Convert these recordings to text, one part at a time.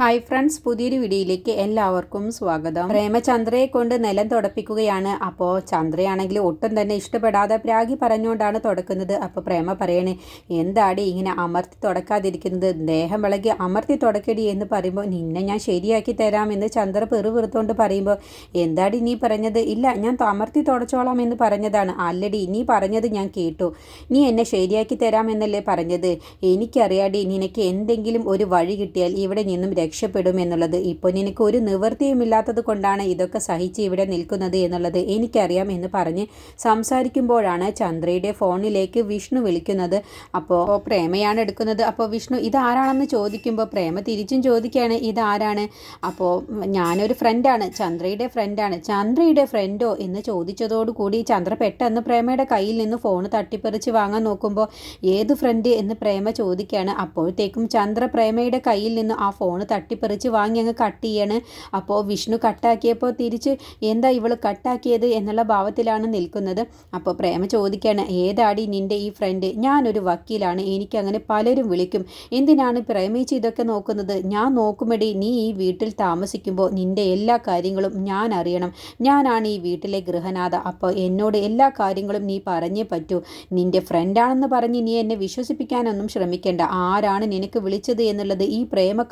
Hi friends പുതിയൊരു വീഡിയോയിലേക്ക് എല്ലാവർക്കും സ്വാഗതം. പ്രേമചന്ദ്രയെ കൊണ്ട് നിലം തുടപ്പിക്കുകയാണ്. അപ്പോൾ ചന്ദ്രയാണെങ്കിൽ ഒട്ടും തന്നെ ഇഷ്ടപ്പെടാതെ പ്രാഗി പറഞ്ഞുകൊണ്ടാണ് തുടക്കുന്നത്. അപ്പോൾ പ്രേമ പറയണേ എന്താടി ഇങ്ങനെ അമർത്തി തുടക്കാതിരിക്കുന്നത്? ദേഹം വിളകി അമർത്തി തുടക്കടി എന്ന് പറയുമ്പോൾ നിന്നെ ഞാൻ ശരിയാക്കി തരാം എന്ന് ചന്ദ്ര പെറുപെറുത്തോണ്ട് പറയുമ്പോൾ എന്താടി നീ പറഞ്ഞത്? ഇല്ല ഞാൻ അമർത്തി തുടച്ചോളാം എന്ന് പറഞ്ഞതാണ്. അല്ലടി നീ പറഞ്ഞത് ഞാൻ കേട്ടു. നീ എന്നെ ശരിയാക്കി തരാം എന്നല്ലേ പറഞ്ഞത്? എനിക്കറിയാടി നിനക്ക് എന്തെങ്കിലും ഒരു വഴി കിട്ടിയാൽ ഇവിടെ നിന്നും രക്ഷപ്പെടുമെന്നുള്ളത് ഇപ്പോൾ നിനക്ക് ഒരു നിവൃത്തിയുമില്ലാത്തത് കൊണ്ടാണ് ഇതൊക്കെ സഹിച്ച് ഇവിടെ നിൽക്കുന്നത് എന്നുള്ളത് എനിക്കറിയാം എന്ന് പറഞ്ഞ് സംസാരിക്കുമ്പോഴാണ് ചന്ദ്രയുടെ ഫോണിലേക്ക് വിഷ്ണു വിളിക്കുന്നത്. അപ്പോൾ പ്രേമയാണ് എടുക്കുന്നത്. അപ്പോൾ വിഷ്ണു ഇതാരാണെന്ന് ചോദിക്കുമ്പോൾ പ്രേമ തിരിച്ചും ചോദിക്കുകയാണ് ഇതാരാണ്? അപ്പോൾ ഞാനൊരു ഫ്രണ്ടാണ് ചന്ദ്രയുടെ ഫ്രണ്ടാണ് ചന്ദ്രയുടെ ഫ്രണ്ടോ എന്ന് ചോദിച്ചതോടുകൂടി ചന്ദ്ര പെട്ടെന്ന് പ്രേമയുടെ കയ്യിൽ നിന്ന് ഫോൺ തട്ടിപ്പറിച്ച് വാങ്ങാൻ നോക്കുമ്പോൾ ഏത് ഫ്രണ്ട് എന്ന് പ്രേമ ചോദിക്കുകയാണ്. അപ്പോഴത്തേക്കും ചന്ദ്ര പ്രേമയുടെ കയ്യിൽ നിന്ന് ആ ഫോൺ തട്ടിപ്പറിച്ച് വാങ്ങി അങ്ങ് കട്ട് ചെയ്യാണ്. അപ്പോൾ വിഷ്ണു കട്ടാക്കിയപ്പോൾ തിരിച്ച് എന്താ ഇവൾ കട്ടാക്കിയത് എന്നുള്ള ഭാവത്തിലാണ് നിൽക്കുന്നത്. അപ്പോൾ പ്രേമ ചോദിക്കുകയാണ് ഏതാടി നിന്റെ ഈ ഫ്രണ്ട് ഞാനൊരു വക്കീലാണ്. എനിക്കങ്ങനെ പലരും വിളിക്കും. എന്തിനാണ് പ്രേമിച്ച് ഇതൊക്കെ നോക്കുന്നത്? ഞാൻ നോക്കുമെടി നീ ഈ വീട്ടിൽ താമസിക്കുമ്പോൾ നിന്റെ എല്ലാ കാര്യങ്ങളും ഞാൻ അറിയണം. ഞാനാണ് ഈ വീട്ടിലെ ഗൃഹനാഥ. അപ്പോൾ എന്നോട് എല്ലാ കാര്യങ്ങളും നീ പറഞ്ഞേ പറ്റൂ. നിന്റെ ഫ്രണ്ടാണെന്ന് പറഞ്ഞ് നീ എന്നെ വിശ്വസിപ്പിക്കാനൊന്നും ശ്രമിക്കേണ്ട. ആരാണ് നിനക്ക് വിളിച്ചത് എന്നുള്ളത് ഈ പ്രേമ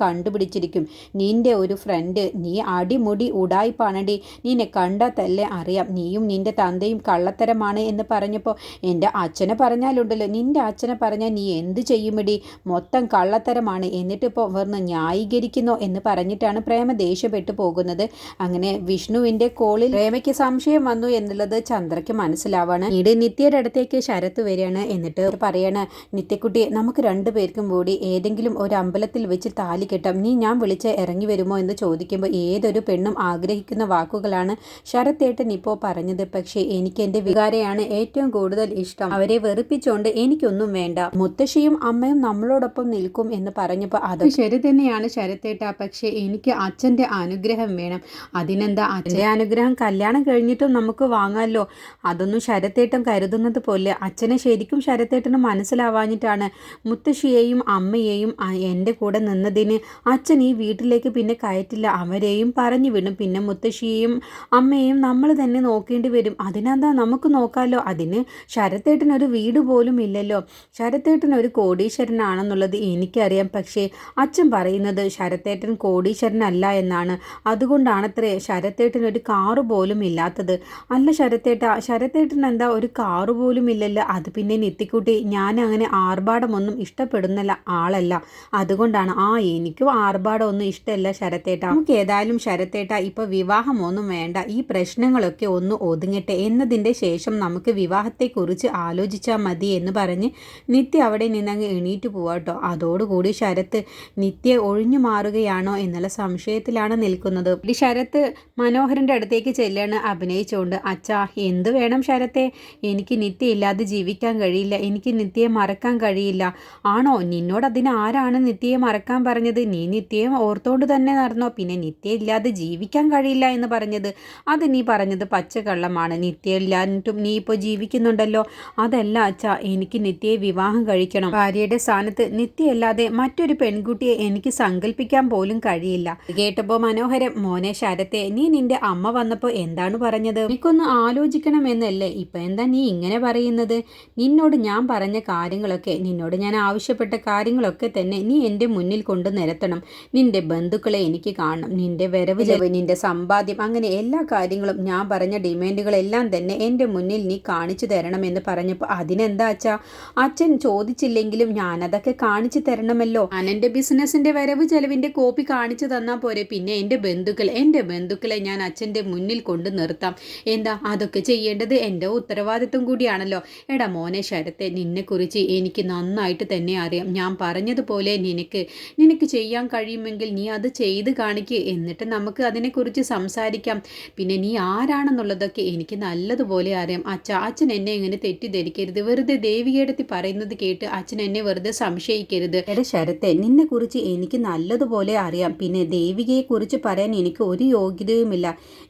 കണ്ടുപിടിച്ചിരിക്കും നിന്റെ ഒരു ഫ്രണ്ട് നീ അടിമുടി ഉടായിപ്പാണടി. നിന്നെ കണ്ടാത്തല്ലേ അറിയാം. നീയും നിന്റെ തന്തയും കള്ളത്തരമാണ് എന്ന് പറഞ്ഞപ്പോൾ എന്റെ അച്ഛനെ പറഞ്ഞാലുണ്ടല്ലോ. നിന്റെ അച്ഛനെ പറഞ്ഞാൽ നീ എന്ത് ചെയ്യുമിടി? മൊത്തം കള്ളത്തരമാണ്. എന്നിട്ടിപ്പോൾ വെറുതെ ന്യായീകരിക്കുന്നോ എന്ന് പറഞ്ഞിട്ടാണ് പ്രേമ ദേഷ്യപ്പെട്ടു പോകുന്നത്. അങ്ങനെ വിഷ്ണുവിന്റെ കോളിൽ പ്രേമയ്ക്ക് സംശയം വന്നു എന്നുള്ളത് ചന്ദ്രയ്ക്ക് മനസ്സിലാവാണ്. ഈട് നിത്യയുടെ അടുത്തേക്ക് ശരത്ത് വരികയാണ്. എന്നിട്ട് പറയാണ് നിത്യക്കുട്ടി നമുക്ക് രണ്ടു പേർക്കും കൂടി ഏതെങ്കിലും ഒരു അമ്പലത്തിൽ വെച്ച് താലി കെട്ടാം. നീ ഞാൻ വിളിച്ച് ഇറങ്ങി വരുമോ എന്ന് ചോദിക്കുമ്പോൾ ഏതൊരു പെണ്ണും ആഗ്രഹിക്കുന്ന വാക്കുകളാണ്. ശരത്തേട്ടൻ ഇപ്പോൾ പറഞ്ഞത് പക്ഷേ എനിക്ക് എന്റെ വികാരയാണ് ഏറ്റവും കൂടുതൽ ഇഷ്ടം. അവരെ വെറുപ്പിച്ചുകൊണ്ട് എനിക്കൊന്നും വേണ്ട. മുത്തശ്ശിയും അമ്മയും നമ്മളോടൊപ്പം നിൽക്കും എന്ന് പറഞ്ഞപ്പോൾ അത് ശരി തന്നെയാണ് ശരത്തേട്ട പക്ഷേ എനിക്ക് അച്ഛന്റെ അനുഗ്രഹം വേണം. അതിനെന്താ അച്ഛന്റെ അനുഗ്രഹം കല്യാണം കഴിഞ്ഞിട്ടും നമുക്ക് വാങ്ങാമല്ലോ അതൊന്നും ശരത്തേട്ടൻ കരുതുന്നത് പോലെ അച്ഛനെ ശരിക്കും ശരത്തേട്ടന് മനസ്സിലാവാഞ്ഞിട്ടാണ് മുത്തശ്ശിയെയും അമ്മയെയും എന്റെ കൂടെ നിന്നതിന് അച്ഛൻ ഈ വീട്ടിലേക്ക് പിന്നെ കയറ്റില്ല. അവരെയും പറഞ്ഞു വിടും. പിന്നെ മുത്തശ്ശിയെയും അമ്മയെയും നമ്മൾ തന്നെ നോക്കേണ്ടി വരും. അതിനെന്താ നമുക്ക് നോക്കാമല്ലോ അതിന് ശരത്തേട്ടനൊരു വീട് പോലും ഇല്ലല്ലോ. ശരത്തേട്ടൻ ഒരു കോടീശ്വരനാണെന്നുള്ളത് എനിക്കറിയാം. പക്ഷേ അച്ഛൻ പറയുന്നത് ശരത്തേട്ടൻ കോടീശ്വരനല്ല എന്നാണ്. അതുകൊണ്ടാണത്രേ ശരത്തേട്ടൻ ഒരു കാറ് പോലും ഇല്ലാത്തത്. അല്ല ശരത്തേട്ട ശരത്തേട്ടൻ എന്താ ഒരു കാറ് പോലും ഇല്ലല്ലോ? അത് പിന്നെ നിത്തിക്കുട്ടി. ഞാൻ അങ്ങനെ ആർഭാടമൊന്നും ഇഷ്ടപ്പെടുന്നില്ല ആളല്ല. അതുകൊണ്ടാണ് ആ എനിക്കും ആർഭാടമൊന്നും ഇഷ്ടമല്ല ശരത്തേട്ട. നമുക്ക് ഏതായാലും ശരത്തേട്ട ഇപ്പോൾ വിവാഹമൊന്നും വേണ്ട. ഈ പ്രശ്നങ്ങളൊക്കെ ഒന്ന് ഒതുങ്ങട്ടെ. എന്നതിന്റെ ശേഷം നമുക്ക് വിവാഹത്തെ കുറിച്ച് ആലോചിച്ചാൽ മതി എന്ന് പറഞ്ഞ് നിത്യ അവിടെ നിന്നങ്ങ് എണീറ്റ് പോവാട്ടോ അതോടുകൂടി ശരത്ത് നിത്യ ഒഴിഞ്ഞു മാറുകയാണോ എന്നുള്ള സംശയത്തിലാണ് നിൽക്കുന്നത്. ശരത്ത് മനോഹരന്റെ അടുത്തേക്ക് ചെല്ലാണ് അഭിനയിച്ചുകൊണ്ട് അച്ഛാ എന്ത് വേണം ശരത്തെ? എനിക്ക് നിത്യ ഇല്ലാതെ ജീവിക്കാൻ കഴിയില്ല. എനിക്ക് നിത്യയെ മറക്കാൻ കഴിയില്ല. ആണോ? നിന്നോട് അതിന് ആരാണ് നിത്യയെ മറക്കാൻ പറഞ്ഞത്? നീ നിത്യയും ഓർത്തോണ്ട് തന്നെ നടന്നോ? പിന്നെ നിത്യ ഇല്ലാതെ ജീവിക്കാൻ കഴിയില്ല എന്ന് പറഞ്ഞത്. അത് നീ പറഞ്ഞത് പച്ചക്കള്ളമാണ്. നിത്യ ഇല്ലാഞ്ഞിട്ടും നീ ഇപ്പോൾ ജീവിക്കുന്നുണ്ടല്ലോ. അതല്ല അച്ഛാ എനിക്ക് നിത്യയെ വിവാഹം കഴിക്കണം. ഭാര്യയുടെ സ്ഥാനത്ത് നിത്യയല്ലാതെ മറ്റൊരു പെൺകുട്ടിയെ എനിക്ക് സങ്കല്പിക്കാൻ പോലും കഴിയില്ല. കേട്ടപ്പോൾ മനോഹരം മോനെ ശരത്തെ നീ നിന്റെ അമ്മ വന്നപ്പോൾ എന്താണ് പറഞ്ഞത്? എനിക്കൊന്ന് ആലോചിക്കണമെന്നല്ലേ? ഇപ്പം എന്താ നീ ഇങ്ങനെ പറയുന്നത്? നിന്നോട് ഞാൻ പറഞ്ഞ കാര്യങ്ങളൊക്കെ നിന്നോട് ഞാൻ ആവശ്യപ്പെട്ട കാര്യങ്ങളൊക്കെ തന്നെ നീ എന്റെ മുന്നിൽ കൊണ്ട് നിരത്തണം. നിന്റെ ബന്ധുക്കളെ എനിക്ക് കാണണം നിന്റെ വരവ് ചെലവ് നിന്റെ സമ്പാദ്യം അങ്ങനെ എല്ലാ കാര്യങ്ങളും ഞാൻ പറഞ്ഞ ഡിമാൻഡുകളെല്ലാം തന്നെ എന്റെ മുന്നിൽ നീ കാണിച്ചു തരണമെന്ന് പറഞ്ഞപ്പോൾ അതിനെന്താ അച്ഛാ? അച്ഛൻ ചോദിച്ചില്ലെങ്കിലും ഞാനതൊക്കെ കാണിച്ചു തരണമല്ലോ. ഞാൻ എന്റെ ബിസിനസ്സിന്റെ വരവ് ചെലവിന്റെ കോപ്പി കാണിച്ചു തന്നാൽ പോരെ. പിന്നെ എന്റെ ബന്ധുക്കൾ എന്റെ ബന്ധുക്കളെ ഞാൻ അച്ഛന്റെ മുന്നിൽ കൊണ്ട് നിർത്താം. എന്താ അതൊക്കെ ചെയ്യേണ്ടത്? എന്റെ ഉത്തരവാദിത്വം കൂടിയാണല്ലോ. എടാ മോനെ ശരത്തെ നിന്നെക്കുറിച്ച് എനിക്ക് നന്നായിട്ട് തന്നെ അറിയാം. ഞാൻ പറഞ്ഞതുപോലെ നിനക്ക് നിനക്ക് ചെയ്യാൻ കഴിയുമെങ്കിൽ നീ അത് ചെയ്ത് കാണിക്കുക എന്നിട്ട് നമുക്ക് അതിനെക്കുറിച്ച് സംസാരിക്കാം. പിന്നെ നീ ആരാണെന്നുള്ളതൊക്കെ എനിക്ക് നല്ലതുപോലെ അറിയാം. അച്ഛ അച്ഛൻ എന്നെ ഇങ്ങനെ തെറ്റിദ്ധരിക്കരുത്. വെറുതെ ദേവികേടത്തി പറയുന്നത് കേട്ട് അച്ഛൻ എന്നെ വെറുതെ സംശയിക്കരുത്. എടെ ശരത്തെ നിന്നെക്കുറിച്ച് എനിക്ക് നല്ലതുപോലെ അറിയാം. പിന്നെ ദേവികയെക്കുറിച്ച് പറയാൻ എനിക്ക് ഒരു യോഗ്യതയുമില്ല.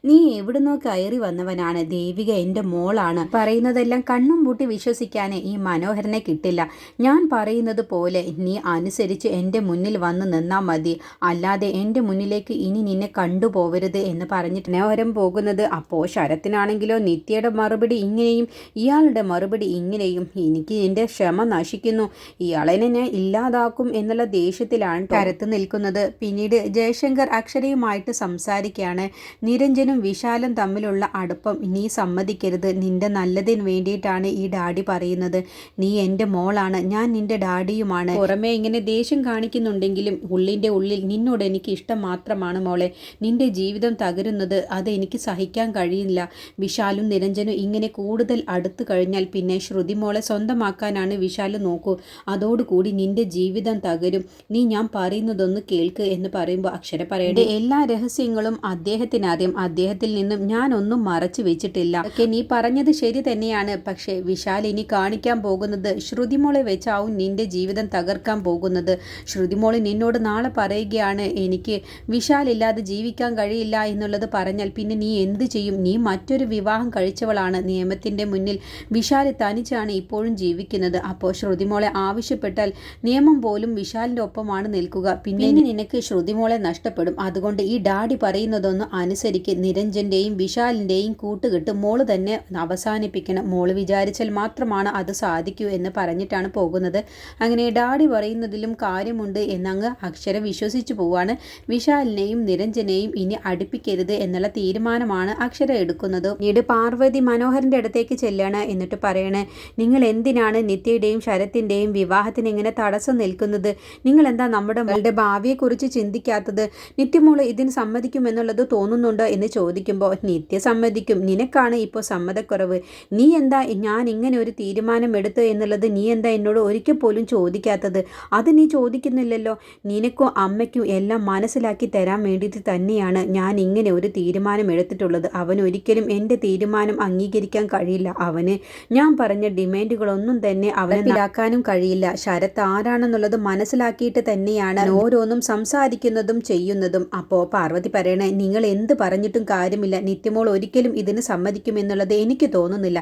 നീ എവിടുന്നോ കയറി വന്നവനാണ്. ദേവിക എന്റെ മോളാണ്. പറയുന്നതെല്ലാം കണ്ണും പൂട്ടി വിശ്വസിക്കാനേ ഈ മനോഹരനെ കിട്ടില്ല. ഞാൻ പറയുന്നത് പോലെ നീ അനുസരിച്ച് എന്റെ മുന്നിൽ വന്ന് നിന്നാൽ മതി. മതി അല്ലാതെ എന്റെ മുന്നിലേക്ക് ഇനി നിന്നെ കണ്ടുപോവരുത് എന്ന് പറഞ്ഞിട്ട് മനോഹരം പോകുന്നത് അപ്പോൾ ശരത്തിനാണെങ്കിലോ നിത്യയുടെ മറുപടി ഇങ്ങനെയും ഇയാളുടെ മറുപടി ഇങ്ങനെയും എനിക്ക് എന്റെ ക്ഷമ നശിക്കുന്നു. ഇയാളെ ഞാൻ ഇല്ലാതാക്കും എന്നുള്ള ദേഷ്യത്തിലാണ് കരത്ത് നിൽക്കുന്നത്. പിന്നീട് ജയശങ്കർ അക്ഷരയുമായിട്ട് സംസാരിക്കുകയാണ് നിരഞ്ജനും വിശാലും തമ്മിലുള്ള അടുപ്പം നീ സമ്മതിക്കരുത്. നിന്റെ നല്ലതിന് വേണ്ടിയിട്ടാണ് ഈ ഡാഡി പറയുന്നത്. നീ എന്റെ മോളാണ്. ഞാൻ നിന്റെ ഡാഡിയുമാണ്. പുറമേ ഇങ്ങനെ ദേഷ്യം കാണിക്കുന്നുണ്ടെങ്കിലും ഉള്ളിന്റെ ഉള്ളിൽ നിന്നോട് എനിക്ക് ഇഷ്ടം മാത്രമാണ് മോളെ. നിന്റെ ജീവിതം തകരുന്നത് അത് എനിക്ക് സഹിക്കാൻ കഴിയില്ല. വിശാലും നിരഞ്ജനും ഇങ്ങനെ കൂടുതൽ അടുത്തു കഴിഞ്ഞാൽ പിന്നെ ശ്രുതി മോളെ സ്വന്തമാക്കാനാണ് വിശാൽ നോക്കൂ. അതോടുകൂടി നിന്റെ ജീവിതം തകരും. നീ ഞാൻ പറയുന്നതൊന്ന് കേൾക്ക് എന്ന് പറയുമ്പോൾ അക്ഷര പറയട്ടെ. എല്ലാ രഹസ്യങ്ങളും അദ്ദേഹത്തിനാദ്യം. അദ്ദേഹത്തിൽ നിന്നും ഞാനൊന്നും മറച്ചു വെച്ചിട്ടില്ല. ഒക്കെ നീ പറഞ്ഞത് ശരി തന്നെയാണ്. പക്ഷേ വിശാൽ ഇനി കാണിക്കാൻ പോകുന്നത് ശ്രുതിമോളെ വെച്ചാവും നിന്റെ ജീവിതം തകർക്കാൻ പോകുന്നത്. ശ്രുതിമോൾ നിന്നോട് നാളെ പറയുകയാണ് എനിക്ക് വിശാലില്ലാതെ ജീവിക്കാൻ കഴിയില്ല എന്നുള്ളത് പറഞ്ഞാൽ പിന്നെ നീ എന്ത് ചെയ്യും? നീ മറ്റൊരു വിവാഹം കഴിച്ചവളാണ്. നിയമത്തിന്റെ മുന്നിൽ വിശാൽ തനിച്ചാണ് ഇപ്പോഴും ജീവിക്കുന്നത്. അപ്പോൾ ശ്രുതിമോളെ ആവശ്യപ്പെട്ടാൽ നിയമം പോലും വിശാലിന്റെ ഒപ്പമാണ് നിൽക്കുക. പിന്നെ നിനക്ക് ശ്രുതിമോളെ നഷ്ടപ്പെടും. അതുകൊണ്ട് ഈ ഡാഡി പറയുന്നതൊന്നും അനുസരിക്ക്. നിരഞ്ജന്റെയും വിശാലിന്റെയും കൂട്ടുകെട്ട് മോൾ തന്നെ അവസാനിപ്പിക്കണം. മോൾ വിചാരിച്ചാൽ മാത്രമാണ് അത് സാധിക്കൂ എന്ന് പറഞ്ഞിട്ടാണ് പോകുന്നത്. അങ്ങനെ ഡാഡി പറയുന്നതിലും കാര്യമുണ്ട് എന്നങ്ങ് അക്ഷരം വിശ്വസിച്ചു പോവാണ്. വിശാലിനെയും നിരഞ്ജനെയും ഇനി അടുപ്പിക്കരുത് എന്നുള്ള തീരുമാനമാണ് അക്ഷര എടുക്കുന്നത്. പിന്നീട് പാർവതി മനോഹരന്റെ അടുത്തേക്ക് ചെല്ലാണ് എന്നിട്ട് പറയണേ നിങ്ങൾ എന്തിനാണ് നിത്യയുടെയും ശരത്തിന്റെയും വിവാഹത്തിന് ഇങ്ങനെ തടസ്സം നിൽക്കുന്നത്? നിങ്ങൾ എന്താ നമ്മുടെ മകളുടെ ഭാവിയെക്കുറിച്ച് ചിന്തിക്കാത്തത്? നിത്യമോൾ ഇതിന് സമ്മതിക്കുമെന്നുള്ളത് തോന്നുന്നുണ്ടോ? എന്ന് ചോദിക്കുമ്പോൾ നിത്യ സമ്മതിക്കും. നിനക്കാണ് ഇപ്പോൾ സമ്മതക്കുറവ്. നീ എന്താ ഞാൻ ഇങ്ങനെ ഒരു തീരുമാനം എടുത്തു എന്നുള്ളത് നീ എന്താ എന്നോട് ഒരിക്കൽ പോലും ചോദിക്കാത്തത്? അത് നീ ചോദിക്കുന്നില്ലല്ലോ. നിനക്കും അമ്മയ്ക്കും എല്ലാം മനസ്സിലാക്കി തരാൻ വേണ്ടിയിട്ട് തന്നെയാണ് ഞാൻ ഇങ്ങനെ ഒരു തീരുമാനം എടുത്തിട്ടുള്ളത്. അവൻ ഒരിക്കലും എന്റെ തീരുമാനം അംഗീകരിക്കാൻ കഴിയില്ല. അവന് ഞാൻ പറഞ്ഞ ഡിമാൻഡുകളൊന്നും തന്നെ അവനെ ഇതാക്കാനും കഴിയില്ല. ശരത്ത് ആരാണെന്നുള്ളത് മനസ്സിലാക്കിയിട്ട് തന്നെയാണ് ഓരോന്നും സംസാരിക്കുന്നതും ചെയ്യുന്നതും. അപ്പോൾ പാർവതി പറയണേ നിങ്ങൾ എന്ത് പറഞ്ഞിട്ടും കാര്യമില്ല. നിത്യമോൾ ഒരിക്കലും ഇതിന് സമ്മതിക്കുമെന്നുള്ളത് എനിക്ക് തോന്നുന്നില്ല.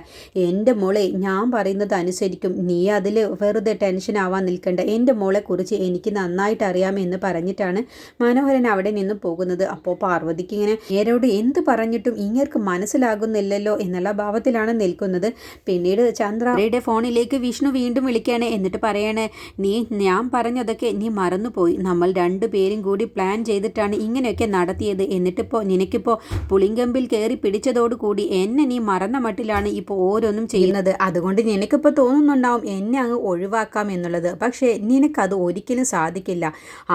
എന്റെ മോളെ ഞാൻ പറയുന്നത് അനുസരിക്കും. നീ അതിൽ വെറുതെ ടെൻഷൻ ആവാൻ നിൽക്കണ്ട. എന്റെ മോളെക്കുറിച്ച് എനിക്ക് നന്നായിട്ട് അറിയാം എന്ന് പറഞ്ഞിട്ടാണ് മനോഹരൻ അവിടെ നിന്ന് പോകുന്നത്. അപ്പോൾ പാർവതിക്ക് ഇങ്ങനെ നേരോട് എന്ത് പറഞ്ഞിട്ടും ഇങ്ങർക്ക് മനസ്സിലാകുന്നില്ലല്ലോ എന്നുള്ള ഭാവത്തിലാണ് നിൽക്കുന്നത്. പിന്നീട് ചന്ദ്രയുടെ ഫോണിലേക്ക് വിഷ്ണു വീണ്ടും വിളിക്കുകയാണ്. എന്നിട്ട് പറയാണ് നീ ഞാൻ പറഞ്ഞതൊക്കെ നീ മറന്നുപോയി. നമ്മൾ രണ്ടു പേരും കൂടി പ്ലാൻ ചെയ്തിട്ടാണ് ഇങ്ങനെയൊക്കെ നടത്തിയത്. എന്നിട്ടിപ്പോൾ നിനക്കിപ്പോൾ പുളിങ്കമ്പിൽ കയറി പിടിച്ചതോടുകൂടി എന്നെ നീ മറന്ന മട്ടിലാണ് ഇപ്പോൾ ഓരോന്നും ചെയ്യുന്നത്. അതുകൊണ്ട് നിനക്കിപ്പോൾ തോന്നുന്നുണ്ടാവും എന്നെ അങ്ങ് ഒഴിവാക്കാം എന്നുള്ളത്. പക്ഷേ നിനക്കത് ഒരിക്കലും സാധിക്കില്ല.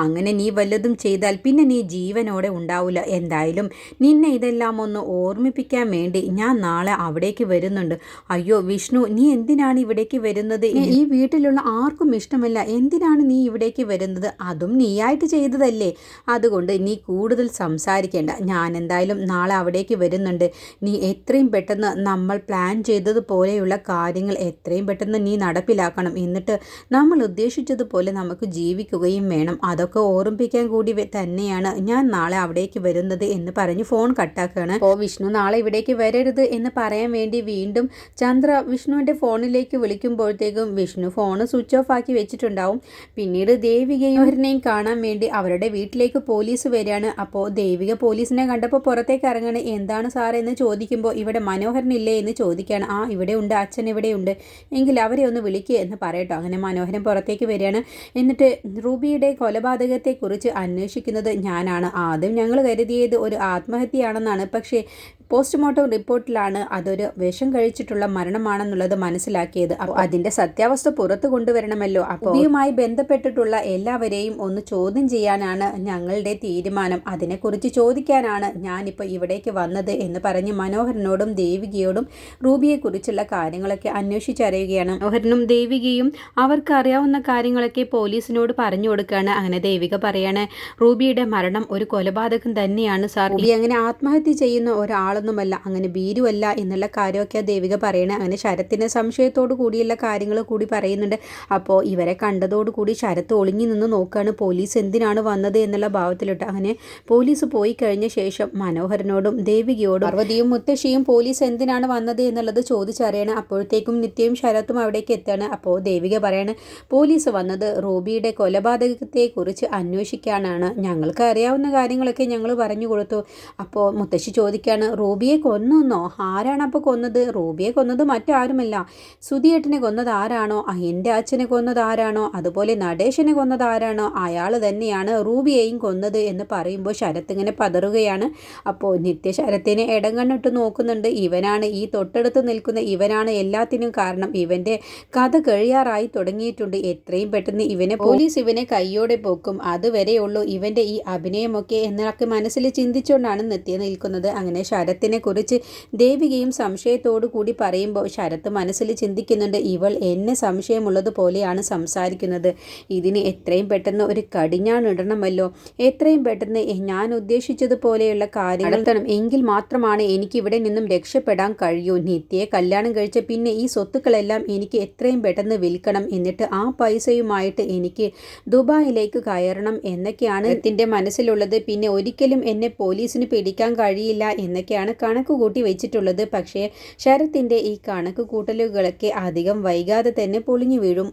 അങ്ങനെ നീ വല്ലതും ചെയ്താൽ പിന്നെ നീ ജീവനോടെ ഉണ്ടാവില്ല എന്തായാലും നിന്നെ ഇതെല്ലാം ഒന്ന് ഓർമ്മിപ്പിക്കാൻ വേണ്ടി ഞാൻ നാളെ അവിടേക്ക് വരുന്നുണ്ട്. അയ്യോ വിഷ്ണു നീ എന്തിനാണ് ഇവിടേക്ക് വരുന്നത്? ഈ വീട്ടിലുള്ള ആർക്കും ഇഷ്ടമല്ല. എന്തിനാണ് നീ ഇവിടേക്ക് വരുന്നത്? അതും നീയായിട്ട് ചെയ്തതല്ലേ? അതുകൊണ്ട് നീ കൂടുതൽ സംസാരിക്കേണ്ട. ഞാൻ എന്തായാലും നാളെ അവിടേക്ക് വരുന്നുണ്ട്. നീ എത്രയും പെട്ടെന്ന് നമ്മൾ പ്ലാൻ ചെയ്തതുപോലെയുള്ള കാര്യങ്ങൾ എത്രയും പെട്ടെന്ന് നീ നടപ്പിലാക്കണം. എന്നിട്ട് നമ്മൾ ഉദ്ദേശിച്ചതുപോലെ നമുക്ക് ജീവിക്കുകയും വേണം. അതൊക്കെ ഓർമ്മിപ്പിക്കാൻ കൂടി തന്നെയാണ് ഞാൻ നാളെ അവിടേക്ക് വരുന്നത് എന്ന് പറഞ്ഞ് ഫോൺ കട്ടാക്കുകയാണ്. അപ്പോൾ വിഷ്ണു നാളെ ഇവിടേക്ക് വരരുത് എന്ന് പറയാൻ വേണ്ടി വീണ്ടും ചന്ദ്ര വിഷ്ണുവിന്റെ ഫോണിലേക്ക് വിളിക്കുമ്പോഴത്തേക്കും വിഷ്ണു ഫോൺ സ്വിച്ച് ഓഫ് ആക്കി വെച്ചിട്ടുണ്ടാവും. പിന്നീട് ദേവികയും അവരിനെയും കാണാൻ വേണ്ടി അവരുടെ വീട്ടിലേക്ക് പോലീസ് വരികയാണ്. അപ്പോൾ ദേവിക പോലീസിനെ കണ്ടപ്പോൾ പുറത്തേക്ക് ഇറങ്ങണ. എന്താണ് സാർ എന്ന് ചോദിക്കുമ്പോൾ ഇവിടെ മനോഹരനില്ലേ എന്ന് ചോദിക്കുകയാണ്. ആ ഇവിടെ ഉണ്ട് അച്ഛൻ ഇവിടെ ഉണ്ട്. എങ്കിൽ അവരെ ഒന്ന് വിളിക്കുക എന്ന് പറയട്ടോ. അങ്ങനെ മനോഹരൻ പുറത്തേക്ക് വരികയാണ്. എന്നിട്ട് റൂബിയുടെ കൊലപാതകത്തെക്കുറിച്ച് അന്വേഷിക്കുന്നത് ഞാനാണ്. ആദ്യം ഞങ്ങൾ കരുതിയത് ഒരു ആത്മഹത്യയാണെന്നാണ്. പക്ഷേ പോസ്റ്റ്മോർട്ടം റിപ്പോർട്ടിലാണ് അതൊരു വിഷം കഴിച്ചിട്ടുള്ള മരണമാണെന്നുള്ളത് മനസ്സിലാക്കിയത്. അപ്പോൾ അതിന്റെ സത്യാവസ്ഥ പുറത്തു കൊണ്ടുവരണമല്ലോ. അപ്പോൾ ഇതുമായി ബന്ധപ്പെട്ടിട്ടുള്ള എല്ലാവരെയും ഒന്ന് ചോദ്യം ചെയ്യാനാണ് ഞങ്ങളുടെ തീരുമാനം. അതിനെക്കുറിച്ച് ചോദിക്കാനാണ് ഞാനിപ്പോൾ ഇവിടേക്ക് വന്നത് എന്ന് പറഞ്ഞ് മനോഹരനോടും ദേവികയോടും റൂബിയെക്കുറിച്ചുള്ള കാര്യങ്ങളൊക്കെ അന്വേഷിച്ചറിയുകയാണ് മനോഹരനും ദേവികയും അവർക്ക് അറിയാവുന്ന കാര്യങ്ങളൊക്കെ പോലീസിനോട് പറഞ്ഞു കൊടുക്കുകയാണ്. അങ്ങനെ ദേവിക പറയാണ്. റൂബിയുടെ മരണം ഒരു കൊലപാതകം തന്നെയാണ് സാർ. റൂബി അങ്ങനെ ആത്മഹത്യ ചെയ്യുന്ന ഒരാളൊന്നുമല്ല അങ്ങനെ ഭീരുവല്ല എന്നുള്ള കാര്യമൊക്കെ ദേവിക പറയണേ. അങ്ങനെ ശരത്തിന്റെ സംശയത്തോടു കൂടിയുള്ള കാര്യങ്ങൾ കൂടി പറയുന്നുണ്ട്. അപ്പോൾ ഇവരെ കണ്ടതോടുകൂടി ശരത്ത് ഒളിഞ്ഞു നിന്ന് നോക്കുകയാണ് പോലീസ് എന്തിനാണ് വന്നത് എന്നുള്ള ഭാവത്തിലിട്ട്. അങ്ങനെ പോലീസ് പോയി കഴിഞ്ഞ ശേഷം മനോഹരനോടും ദേവികയോടും പാർവതിയും മുത്തശ്ശിയും പോലീസ് എന്തിനാണ് വന്നത് എന്നുള്ളത് ചോദിച്ചറിയണം. അപ്പോഴത്തേക്കും നിത്യയും ശരത്തും അവിടേക്ക് എത്തുകയാണ്. അപ്പോൾ ദേവിക പറയാണ് പോലീസ് വന്നത് റൂബിയുടെ കൊലപാതകത്തെക്കുറിച്ച് അന്വേഷിക്കാനാണ്. ഞങ്ങൾക്ക് അറിയാവുന്ന കാര്യങ്ങളൊക്കെ ഞങ്ങൾ പറഞ്ഞു കൊടുത്തു. അപ്പോൾ മുത്തശ്ശി ചോദിക്കുകയാണ് റൂബിയെ കൊന്നോ ആരാണ് അപ്പോൾ കൊന്നത്? റൂബിയെ കൊന്നത് മറ്റാരുമല്ല. സുധിയേട്ടനെ കൊന്നത് ആരാണോ? എന്റെ അച്ഛനെ കൊന്നത് ആരാണോ? അതുപോലെ നടേശനെ കൊന്നത് ആരാണോ? അയാൾ തന്നെയാണ് റൂബിയെയും കൊന്നത് എന്ന് പറയുമ്പോൾ ശരത്ത് ഇങ്ങനെ പതറുകയാണ്. അപ്പോൾ നിത്യ ശരത്തിനെ ഇടം കണ്ണിട്ട് നോക്കുന്നുണ്ട്. ഇവനാണ് ഈ തൊട്ടടുത്ത് നിൽക്കുന്ന ഇവനാണ് എല്ലാത്തിനും കാരണം. ഇവന്റെ കഥ കഴിയാറായി തുടങ്ങിയിട്ടുണ്ട്. എത്രയും പെട്ടെന്ന് ഇവനെ പോലീസ് ഇവനെ കൈയോടെ പോക്കും. അതുവരെയുള്ളൂ ഇവന്റെ ഈ അഭിനയമൊക്കെ എന്നൊക്കെ മനസ്സിൽ ചിന്തിച്ചുകൊണ്ടാണ് നിത്യ നിൽക്കുന്നത്. അങ്ങനെ ശരത്തിനെ കുറിച്ച് ദേവികയും സംശയത്തോടു കൂടി പറയുമ്പോൾ ശരത്ത് മനസ്സിൽ ചിന്തിക്കുന്നുണ്ട് ഇവൾ എന്നെ സംശയമുള്ളത് പോലെയാണ് സംസാരിക്കുന്നത്. ഇതിന് എത്രയും പെട്ടെന്ന് ഒരു കടിഞ്ഞാണിടണമല്ലോ എത്രയും പെട്ടെന്ന് ഞാൻ ഉദ്ദേശിച്ചതുപോലെയുള്ള കാര്യങ്ങൾ നടത്തണം. എങ്കിൽ മാത്രമാണ് എനിക്ക് ഇവിടെ നിന്നും രക്ഷപ്പെടാൻ കഴിയൂ. നിത്യയെ കല്യാണം കഴിച്ച പിന്നെ ഈ സ്വത്തുക്കളെല്ലാം എനിക്ക് എത്രയും പെട്ടെന്ന് വിൽക്കണം. എന്നിട്ട് ആ പൈസയുമായിട്ട് എനിക്ക് ദുബായിലേക്ക് കയറണം എന്നൊക്കെയാണ് എത്തിന്റെ മനസ്സിലുള്ളത്. പിന്നെ ഒരിക്കലും എന്നെ പോലീസിന് പിടിക്കാൻ കഴിയില്ല എന്നൊക്കെയാണ് കണക്ക് കൂട്ടി വെച്ചിട്ടുള്ളത്. പക്ഷേ ശരത്തിന്റെ ഈ കണക്ക് കൂട്ടലുകളൊക്കെ അധികം വൈകാതെ തന്നെ പൊളിഞ്ഞു വീഴും.